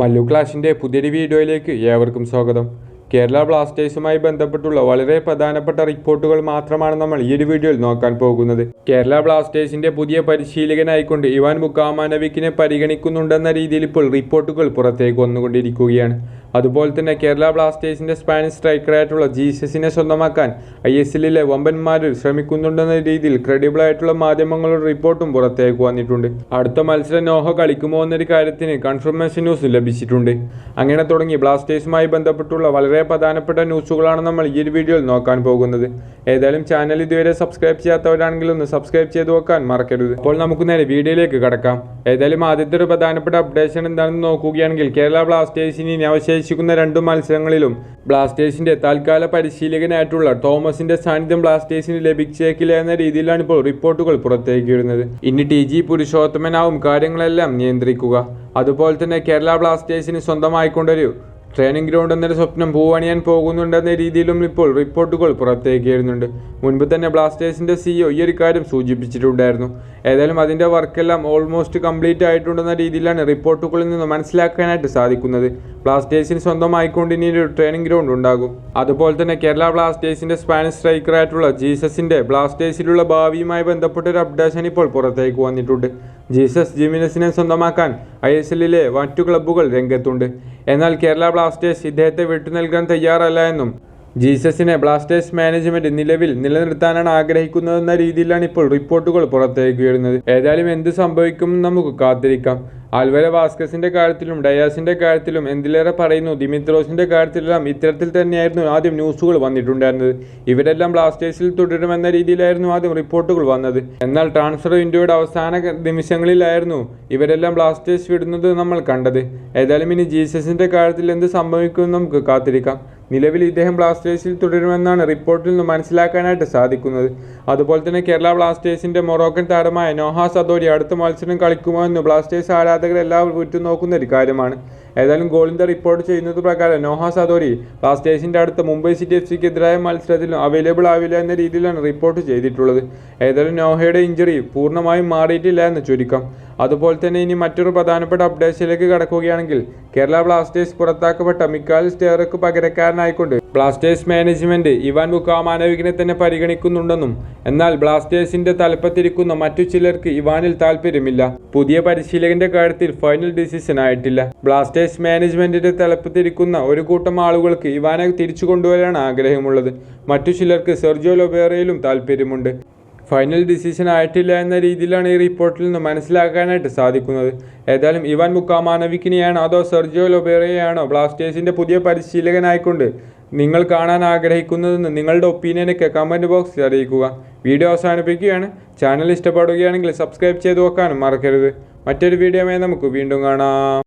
മല്ലു ക്ലാഷിന്റെ പുതിയൊരു വീഡിയോയിലേക്ക് ഏവർക്കും സ്വാഗതം. കേരള ബ്ലാസ്റ്റേഴ്സുമായി ബന്ധപ്പെട്ടുള്ള വളരെ പ്രധാനപ്പെട്ട റിപ്പോർട്ടുകൾ മാത്രമാണ് നമ്മൾ ഈ ഒരു വീഡിയോയിൽ നോക്കാൻ പോകുന്നത്. കേരള ബ്ലാസ്റ്റേഴ്സിന്റെ പുതിയ പരിശീലകനായിക്കൊണ്ട് ഇവാൻ മുക്കാമാനവിക്കിനെ പരിഗണിക്കുന്നുണ്ടെന്ന രീതിയിൽ ഇപ്പോൾ റിപ്പോർട്ടുകൾ പുറത്തേക്ക് വന്നുകൊണ്ടിരിക്കുകയാണ്. അതുപോലെ തന്നെ കേരള ബ്ലാസ്റ്റേഴ്സിന്റെ സ്പാനിഷ് സ്ട്രൈക്കറായിട്ടുള്ള ജീസസിനെ സ്വന്തമാക്കാൻ ഐ എസ് എല്ലിലെ വമ്പന്മാരിൽ ശ്രമിക്കുന്നുണ്ടെന്ന രീതിയിൽ ക്രെഡിബിൾ ആയിട്ടുള്ള മാധ്യമങ്ങളുടെ റിപ്പോർട്ടും പുറത്തേക്ക് വന്നിട്ടുണ്ട്. അടുത്ത മത്സരം നോഹ കളിക്കുമോ എന്നൊരു കാര്യത്തിന് കൺഫർമേഷൻ ന്യൂസ് ലഭിച്ചിട്ടുണ്ട്. അങ്ങനെ തുടങ്ങി ബ്ലാസ്റ്റേഴ്സുമായി ബന്ധപ്പെട്ടുള്ള വളരെ പ്രധാനപ്പെട്ട ന്യൂസുകളാണ് നമ്മൾ ഈ ഒരു വീഡിയോയിൽ നോക്കാൻ പോകുന്നത്. ഏതായാലും ചാനൽ ഇതുവരെ സബ്സ്ക്രൈബ് ചെയ്യാത്തവരാണെങ്കിൽ ഒന്ന് സബ്സ്ക്രൈബ് ചെയ്ത് വെക്കാൻ മറക്കരുത്. അപ്പോൾ നമുക്ക് നേരെ വീഡിയോയിലേക്ക് കടക്കാം. ഏതായാലും ആദ്യത്തെ ഒരു പ്രധാനപ്പെട്ട അപ്ഡേഷൻ എന്താണെന്ന് നോക്കുകയാണെങ്കിൽ കേരള ബ്ലാസ്റ്റേഴ്സിന് ഇനി അവശേഷിക്കുന്ന രണ്ട് മത്സരങ്ങളിലും ബ്ലാസ്റ്റേഴ്സിന്റെ തൽക്കാല പരിശീലകനായിട്ടുള്ള തോമസിന്റെ സാന്നിധ്യം ബ്ലാസ്റ്റേഴ്സിന് ലഭിച്ചേക്കില്ല എന്ന രീതിയിലാണ് ഇപ്പോൾ റിപ്പോർട്ടുകൾ പുറത്തേക്ക് വരുന്നത്. ഇനി ടി ജി പുരുഷോത്തമനാവും. കാര്യങ്ങളെല്ലാം നിയന്ത്രിക്കുക. അതുപോലെ തന്നെ കേരള ബ്ലാസ്റ്റേഴ്സിന് സ്വന്തമായിക്കൊണ്ടൊരു ട്രെയിനിങ് ഗ്രൗണ്ട് എന്നൊരു സ്വപ്നം പൂവണിയാൻ പോകുന്നുണ്ടെന്ന രീതിയിലും ഇപ്പോൾ റിപ്പോർട്ടുകൾ പുറത്തേക്ക് വരുന്നുണ്ട്. മുൻപ് തന്നെ ബ്ലാസ്റ്റേഴ്സിന്റെ സിഇഒ ഈ ഒരു കാര്യം സൂചിപ്പിച്ചിട്ടുണ്ടായിരുന്നു. ഏതായാലും അതിന്റെ വർക്കെല്ലാം ഓൾമോസ്റ്റ് കംപ്ലീറ്റ് ആയിട്ടുണ്ടെന്ന രീതിയിലാണ് റിപ്പോർട്ടുകളിൽ നിന്ന് മനസ്സിലാക്കാനായിട്ട് സാധിക്കുന്നത്. ബ്ലാസ്റ്റേഴ്സിന് സ്വന്തമായിക്കൊണ്ട് ഇനി ഒരു ട്രെയിനിങ് ഗ്രൗണ്ട് ഉണ്ടാകും. അതുപോലെ തന്നെ കേരള ബ്ലാസ്റ്റേഴ്സിന്റെ സ്പാനിഷ് സ്ട്രൈക്കറായിട്ടുള്ള ജീസസിന്റെ ബ്ലാസ്റ്റേഴ്സിലുള്ള ഭാവിയുമായി ബന്ധപ്പെട്ട ഒരു അപ്ഡേഷൻ ഇപ്പോൾ പുറത്തേക്ക് വന്നിട്ടുണ്ട്. ജീസസ് ജിമിനസിനെ സ്വന്തമാക്കാൻ ഐ എസ് എല്ലിലെ മറ്റു ക്ലബ്ബുകൾ രംഗത്തുണ്ട്. എന്നാൽ കേരള ബ്ലാസ്റ്റേഴ്സ് ഇദ്ദേഹത്തെ വിട്ടു നൽകാൻ തയ്യാറല്ല എന്നും ജീസസിനെ ബ്ലാസ്റ്റേഴ്സ് മാനേജ്മെന്റ് നിലവിൽ നിലനിർത്താനാണ് ആഗ്രഹിക്കുന്നതെന്ന രീതിയിലാണ് ഇപ്പോൾ റിപ്പോർട്ടുകൾ പുറത്തേക്ക് വരുന്നത്. ഏതായാലും എന്ത് സംഭവിക്കും നമുക്ക് കാത്തിരിക്കാം. ആൽവര വാസ്കസിന്റെ കാര്യത്തിലും ഡയാസിന്റെ കാര്യത്തിലും എന്തിലേറെ പറയുന്നു? ദിമിത്രോസിന്റെ കാര്യത്തിലെല്ലാം ഇത്തരത്തിൽ തന്നെയായിരുന്നു ആദ്യം ന്യൂസുകൾ വന്നിട്ടുണ്ടായിരുന്നത്. ഇവരെല്ലാം ബ്ലാസ്റ്റേഴ്സിൽ തുടരുമെന്ന രീതിയിലായിരുന്നു ആദ്യം റിപ്പോർട്ടുകൾ വന്നത്. എന്നാൽ ട്രാൻസ്ഫർ വിൻഡോയുടെ അവസാന നിമിഷങ്ങളിലായിരുന്നു ഇവരെല്ലാം ബ്ലാസ്റ്റേഴ്സ് വിടുന്നത് നമ്മൾ കണ്ടത്. ഏതായാലും ഇനി ജീസസിന്റെ കാര്യത്തിൽ എന്ത് സംഭവിക്കുമെന്ന് നമുക്ക് കാത്തിരിക്കാം. നിലവിൽ ഇദ്ദേഹം ബ്ലാസ്റ്റേഴ്സിൽ തുടരുമെന്നാണ് റിപ്പോർട്ടിൽ നിന്ന് മനസ്സിലാക്കാനായിട്ട് സാധിക്കുന്നത്. അതുപോലെ തന്നെ കേരള ബ്ലാസ്റ്റേഴ്സിന്റെ മൊറോക്കൻ താരമായ നോഹ സദോരി അടുത്ത മത്സരം കളിക്കുമോ എന്ന് ബ്ലാസ്റ്റേഴ്സ് ആരാധകർ എല്ലാവരും ഉറ്റുനോക്കുന്ന ഒരു കാര്യമാണ്. ഏതായാലും ഗോളിന്ദർ റിപ്പോർട്ട് ചെയ്യുന്നത് പ്രകാരം നോഹ സദോരി ബ്ലാസ്റ്റേഴ്സിന്റെ അടുത്ത മുംബൈ സിറ്റി എഫ് സിക്കെതിരായ മത്സരത്തിൽ അവൈലബിൾ ആവില്ല എന്ന രീതിയിലാണ് റിപ്പോർട്ട് ചെയ്തിട്ടുള്ളത്. ഏതായാലും നോഹയുടെ ഇഞ്ചുറി പൂർണമായും മാറിയിട്ടില്ല എന്ന് ചുരുക്കം. അതുപോലെ തന്നെ ഇനി മറ്റൊരു പ്രധാനപ്പെട്ട അപ്ഡേറ്റ്സിലേക്ക് കടക്കുകയാണെങ്കിൽ കേരള ബ്ലാസ്റ്റേഴ്സ് പുറത്താക്കപ്പെട്ട മിക്കാൽ സ്റ്റേറക്ക് പകരക്കാരനായിക്കൊണ്ട് ബ്ലാസ്റ്റേഴ്സ് മാനേജ്മെന്റ് ഇവാൻ മുക്കാമാനവികിനെ തന്നെ പരിഗണിക്കുന്നുണ്ടെന്നും എന്നാൽ ബ്ലാസ്റ്റേഴ്സിന്റെ തലപ്പത്തിരിക്കുന്ന മറ്റു ചിലർക്ക് ഇവാനിൽ താല്പര്യമില്ല പുതിയ പരിശീലകന്റെ കാര്യത്തിൽ ഫൈനൽ ഡിസിഷൻ ആയിട്ടില്ല. ബ്ലാസ്റ്റേഴ്സ് മാനേജ്മെന്റിന്റെ തലപ്പത്തിരിക്കുന്ന ഒരു കൂട്ടം ആളുകൾക്ക് ഇവാനെ തിരിച്ചു കൊണ്ടുവരാൻ ആഗ്രഹമുള്ളത്. മറ്റു ചിലർക്ക് സെർജിയോ ലൊബേറയിലും താല്പര്യമുണ്ട് ഫൈനൽ ഡിസിഷൻ ആയിട്ടില്ല എന്ന രീതിയിലാണ് ഈ റിപ്പോർട്ടിൽ നിന്ന് മനസ്സിലാക്കാനായിട്ട് സാധിക്കുന്നത്. ഏതായാലും ഇവാൻ മുക്കാമാനവിക്കിനെയാണോ അതോ സെർജിയോ ലൊബേറയാണോ ബ്ലാസ്റ്റേഴ്സിന്റെ പുതിയ പരിശീലകനായിക്കൊണ്ട് നിങ്ങൾ കാണാൻ ആഗ്രഹിക്കുന്നതെന്ന് നിങ്ങളുടെ ഒപ്പീനിയനൊക്കെ കമന്റ് ബോക്സിൽ അറിയിക്കുക. വീഡിയോ അവസാനിപ്പിക്കുകയാണ്. ചാനൽ ഇഷ്ടപ്പെടുകയാണെങ്കിൽ സബ്സ്ക്രൈബ് ചെയ്ത് വെക്കാനും മറക്കരുത്. മറ്റൊരു വീഡിയോമായി നമുക്ക് വീണ്ടും കാണാം.